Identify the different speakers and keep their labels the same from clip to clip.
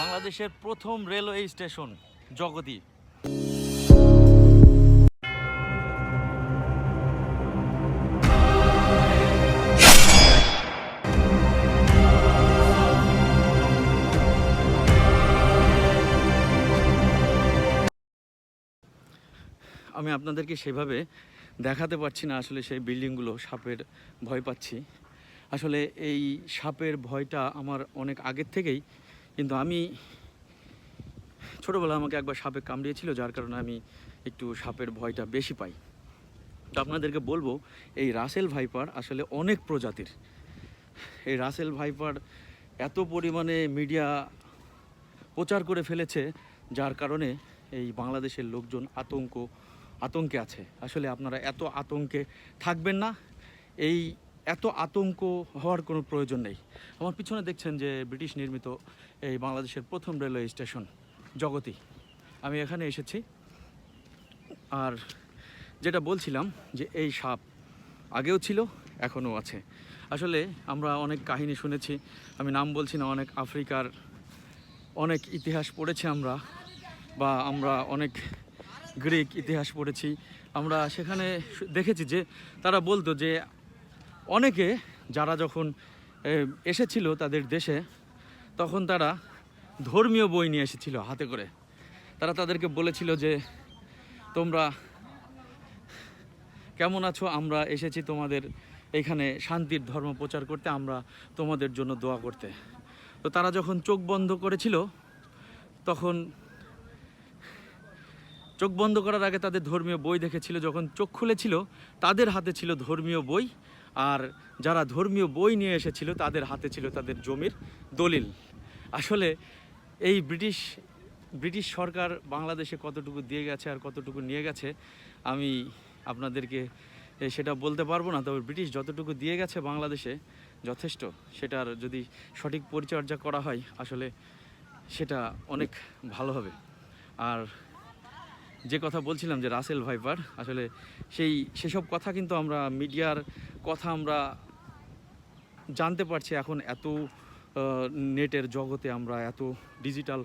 Speaker 1: বাংলাদেশের প্রথম railway station জগতি আমি আপনাদেরকে সেভাবে দেখাতে পারছি না আসলে সেই বিল্ডিংগুলো, সাপের ভয় পাচ্ছি। আসলে এই সাপের ভয়টা আমার অনেক আগের থেকেই কিন্তু আমি ছোটোবেলা আমাকে একবার সাপে কামড়িয়েছিল, যার কারণে আমি একটু সাপের ভয়টা বেশি পাই। তো আপনাদেরকে বলব, এই রাসেল ভাইপার আসলে অনেক প্রজাতির। এই রাসেল ভাইপার এত পরিমাণে মিডিয়া প্রচার করে ফেলেছে, যার কারণে এই বাংলাদেশের লোকজন আতঙ্ক, আতঙ্কে আছে। আসলে আপনারা এত আতঙ্কে থাকবেন না। এই এত আতঙ্ক হওয়ার কোনো প্রয়োজন নেই। আমার পিছনে দেখছেন যে ব্রিটিশ নির্মিত এই বাংলাদেশের প্রথম রেলওয়ে স্টেশন, জগতি। আমি এখানে এসেছি। আর যেটা বলছিলাম যে এই সাপ আগেও ছিল, এখনও আছে। আসলে আমরা অনেক কাহিনী শুনেছি, আমি নাম বলছি না, অনেক আফ্রিকার অনেক ইতিহাস পড়েছি আমরা, বা আমরা অনেক গ্রিক ইতিহাস পড়েছি। আমরা সেখানে দেখেছি যে তারা বলতো যে অনেকে যারা যখন এসেছিল তাদের দেশে, তখন তারা ধর্মীয় বই নিয়ে এসেছিল হাতে করে। তারা তাদেরকে বলেছিল যে, তোমরা কেমন আছো? আমরা এসেছি তোমাদের এখানে শান্তির ধর্ম প্রচার করতে, আমরা তোমাদের জন্য দোয়া করতে। তো তারা যখন চোখ বন্ধ করেছিল, তখন চোখ বন্ধ করার আগে তাদের ধর্মীয় বই দেখেছিল। যখন চোখ খুলেছিল, তাদের হাতে ছিল ধর্মীয় বই। আর যারা ধর্মীয় বই নিয়ে এসেছিল, তাদের হাতে ছিল তাদের জমির দলিল। আসলে এই ব্রিটিশ ব্রিটিশ সরকার বাংলাদেশে কতটুকু দিয়ে গেছে আর কতটুকু নিয়ে গেছে, আমি আপনাদেরকে সেটা বলতে পারব না। তবে ব্রিটিশ যতটুকু দিয়ে গেছে বাংলাদেশে যথেষ্ট। সেটার যদি সঠিক পরিচর্যা করা হয়, আসলে সেটা অনেক ভালো হবে। আর যে কথা বলছিলাম যে রাসেল ভাইপার, আসলে সেই সেসব কথা কিন্তু আমরা মিডিয়ার কথা আমরা জানতে পারছি এখন এত নেটের জগতে আমরা এত ডিজিটাল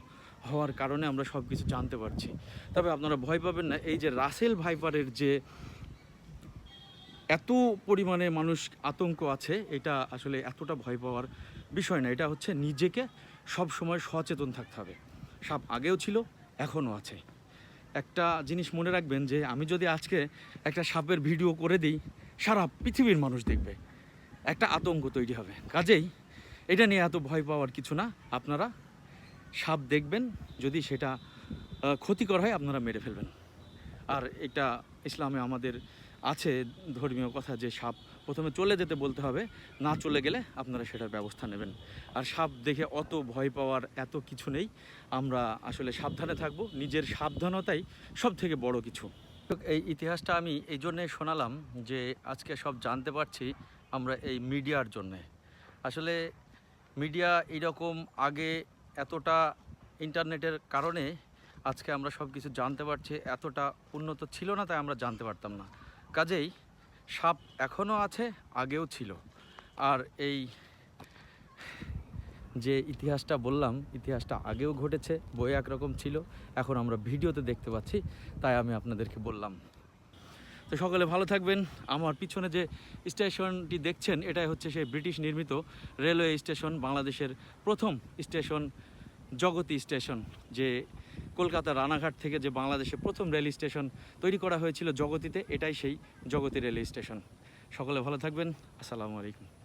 Speaker 1: হওয়ার কারণে আমরা সব কিছু জানতে পারছি। তবে আপনারা ভয় পাবেন না, এই যে রাসেল ভাইপারের যে এত পরিমাণে মানুষ আতঙ্ক আছে, এটা আসলে এতটা ভয় পাওয়ার বিষয় না, এটা হচ্ছে নিজেকে সব সময় সচেতন থাকতে হবে। সাপ আগেও ছিল, এখনও আছে। একটা জিনিস মনে রাখবেন যে আমি যদি আজকে একটা সাপের ভিডিও করে দিই, সারা পৃথিবীর মানুষ দেখবে। একটা আতঙ্ক তৈরি হবে। কাজেই এটা নিয়ে এত ভয় পাওয়ার কিছু না। আপনারা সাপ দেখবেন, যদি সেটা ক্ষতিকর হয় আপনারা মেরে ফেলবেন। আর এটা ইসলামে আমাদের আছে ধর্মীয় কথা যে সাপ প্রথমে চলে যেতে বলতে হবে না চলে গেলে আপনারা সেটার ব্যবস্থা নেবেন। আর সাপ দেখে অত ভয় পাওয়ার এত কিছু নেই আমরা আসলে সাবধানে থাকব। নিজের সাবধানতাই সব থেকে বড় কিছু। এই ইতিহাসটা আমি এই জন্যে শোনালাম যে আজকে সব জানতে পারছি আমরা এই মিডিয়ার জন্যে। আসলে মিডিয়া এইরকম আগে এতটা ইন্টারনেটের কারণে আজকে আমরা সব কিছু জানতে পারছি এতটা উন্নত ছিল না তাই আমরা জানতে পারতাম না। কাজেই সাপ এখনও আছে, আগেও ছিল। আর এই যে ইতিহাসটা বললাম, ইতিহাসটা আগেও ঘটেছে বই একরকম ছিল, এখন আমরা ভিডিওতে দেখতে পাচ্ছি, তাই আমি আপনাদেরকে বললাম। তো সকলে ভালো থাকবেন। আমার পিছনে যে স্টেশনটি দেখছেন, এটাই হচ্ছে সেই ব্রিটিশ নির্মিত রেলওয়ে স্টেশন, বাংলাদেশের প্রথম স্টেশন, জগতি স্টেশন, যে কলকাতা রানাঘাট থেকে যে বাংলাদেশে প্রথম রেল স্টেশন তৈরি করা হয়েছিল জগতিতে, এটাই সেই জগতি রেল স্টেশন। সকলে ভালো থাকবেন। আসসালামু আলাইকুম।